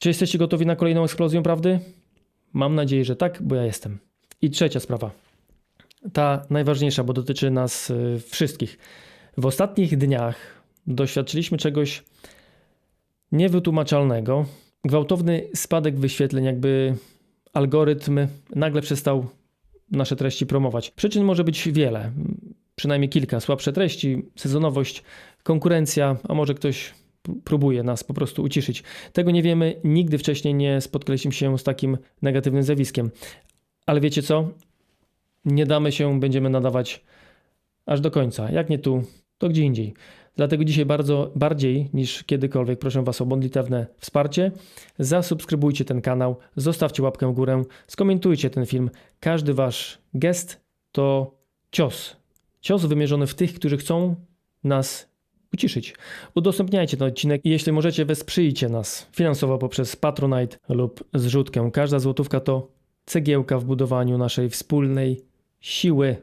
Czy jesteście gotowi na kolejną eksplozję prawdy? Mam nadzieję, że tak, bo ja jestem. I trzecia sprawa. Ta najważniejsza, bo dotyczy nas y, wszystkich. W ostatnich dniach doświadczyliśmy czegoś niewytłumaczalnego. Gwałtowny spadek wyświetleń, jakby algorytm nagle przestał nasze treści promować. Przyczyn może być wiele, przynajmniej kilka. Słabsze treści, sezonowość, konkurencja, a może ktoś próbuje nas po prostu uciszyć. Tego nie wiemy, nigdy wcześniej nie spotkaliśmy się z takim negatywnym zjawiskiem. Ale wiecie co? Nie damy się, będziemy nadawać aż do końca. Jak nie tu, to gdzie indziej. Dlatego dzisiaj bardzo bardziej niż kiedykolwiek proszę Was o modlitewne wsparcie. Zasubskrybujcie ten kanał, zostawcie łapkę w górę, skomentujcie ten film. Każdy Wasz gest to cios. Cios wymierzony w tych, którzy chcą nas uciszyć. Udostępniajcie ten odcinek i jeśli możecie, wesprzyjcie nas finansowo poprzez Patronite lub zrzutkę. Każda złotówka to cegiełka w budowaniu naszej wspólnej siły